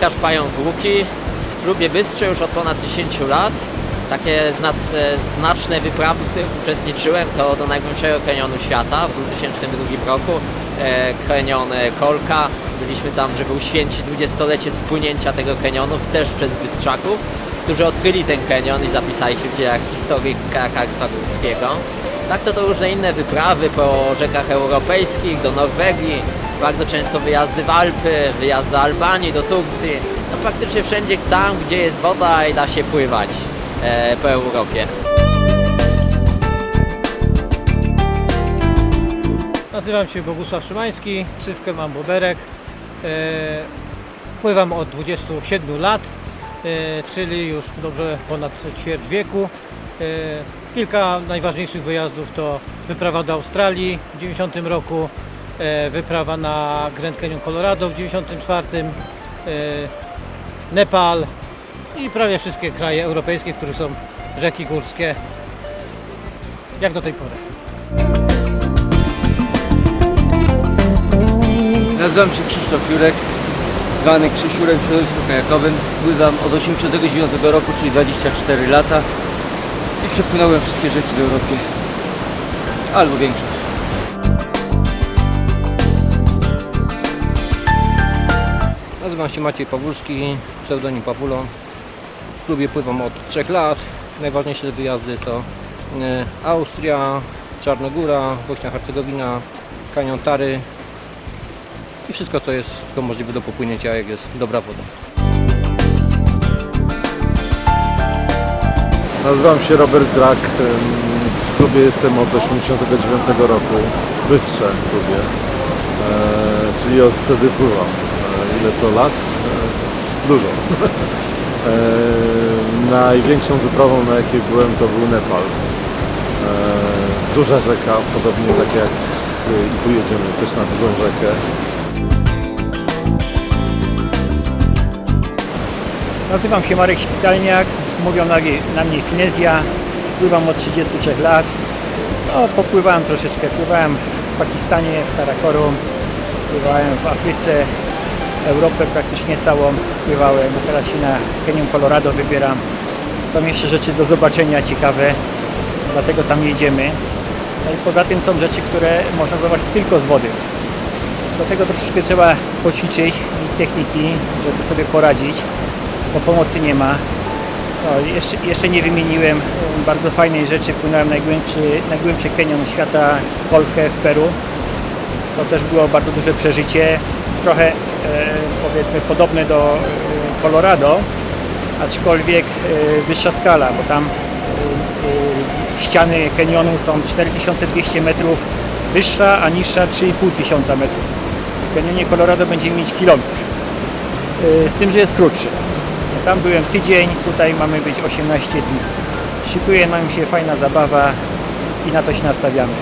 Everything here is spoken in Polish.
Łukasz Pająk Łuki w klubie Bystrze już od ponad 10 lat. Takie e, znaczne wyprawy, w których uczestniczyłem, to do największego kanionu świata w 2002 roku. E, Kanion e, Kolka. Byliśmy tam, żeby uświęcić 20-lecie spłynięcia tego kanionu, też przez Bystrzaków, którzy odkryli ten kanion i zapisali się w dziejach historii kajakarstwa górskiego. Tak to to różne inne wyprawy po rzekach europejskich, do Norwegii, bardzo często wyjazdy w Alpy, do Albanii, do Turcji. No praktycznie wszędzie tam, gdzie jest woda i da się pływać e, po Europie. Nazywam się Bogusław Szymański, ksywkę mam Boberek. E, Pływam od 27 lat, e, czyli już dobrze ponad ćwierć wieku. E, Kilka najważniejszych wyjazdów to wyprawa do Australii w 90 roku, wyprawa na Grand Canyon Colorado w 94, e, Nepal i prawie wszystkie kraje europejskie, w których są rzeki górskie, jak do tej pory. Nazywam się Krzysztof Jurek, zwany Krzysiurem w środowisku kajakowym. Pływam od 1989 roku, czyli 24 lata i przepłynąłem wszystkie rzeki w Europie. Albo większość. Nazywam się Maciej Pawłowski, pseudonim Pawulon. W klubie pływam od 3 lat. Najważniejsze wyjazdy to e, Austria, Czarnogóra, Bośnia-Hercegowina, Kanion Tary, i wszystko co jest tylko możliwe do popłynięcia jak jest dobra woda. Nazywam się Robert Drak. W klubie jestem od 1989 roku. W Bystrze klubie. E, czyli od wtedy pływam. Ile to lat? E, dużo. e, największą wyprawą na jakiej byłem to był Nepal. E, duża rzeka, podobnie tak jak i tu jedziemy też na dużą rzekę. Nazywam się Marek Śpitalniak, mówią na, na mnie Finezja, pływam od 33 lat. No, popływałem troszeczkę, pływałem w Pakistanie, w Karakorum, pływałem w Afryce, Europę praktycznie całą spływałem, teraz się na Canyon Colorado wybieram. Są jeszcze rzeczy do zobaczenia ciekawe, dlatego tam jedziemy. No i poza tym są rzeczy, które można zobaczyć tylko z wody. Do tego troszeczkę trzeba poćwiczyć i techniki, żeby sobie poradzić bo pomocy nie ma. No, jeszcze, jeszcze nie wymieniłem bardzo fajnej rzeczy. Płynąłem najgłębszy, najgłębszy kenion świata, Kolkę w Peru. To też było bardzo duże przeżycie. Trochę e, powiedzmy podobne do e, Colorado, aczkolwiek e, wyższa skala, bo tam ściany kenionu są 4200 metrów wyższa, a niższa 3500 metrów. W kanionie Colorado będziemy mieć kilometr. Z tym, że jest krótszy. Tam byłem tydzień, tutaj mamy być 18 dni. Szykuje nam się fajna zabawa i na to się nastawiamy.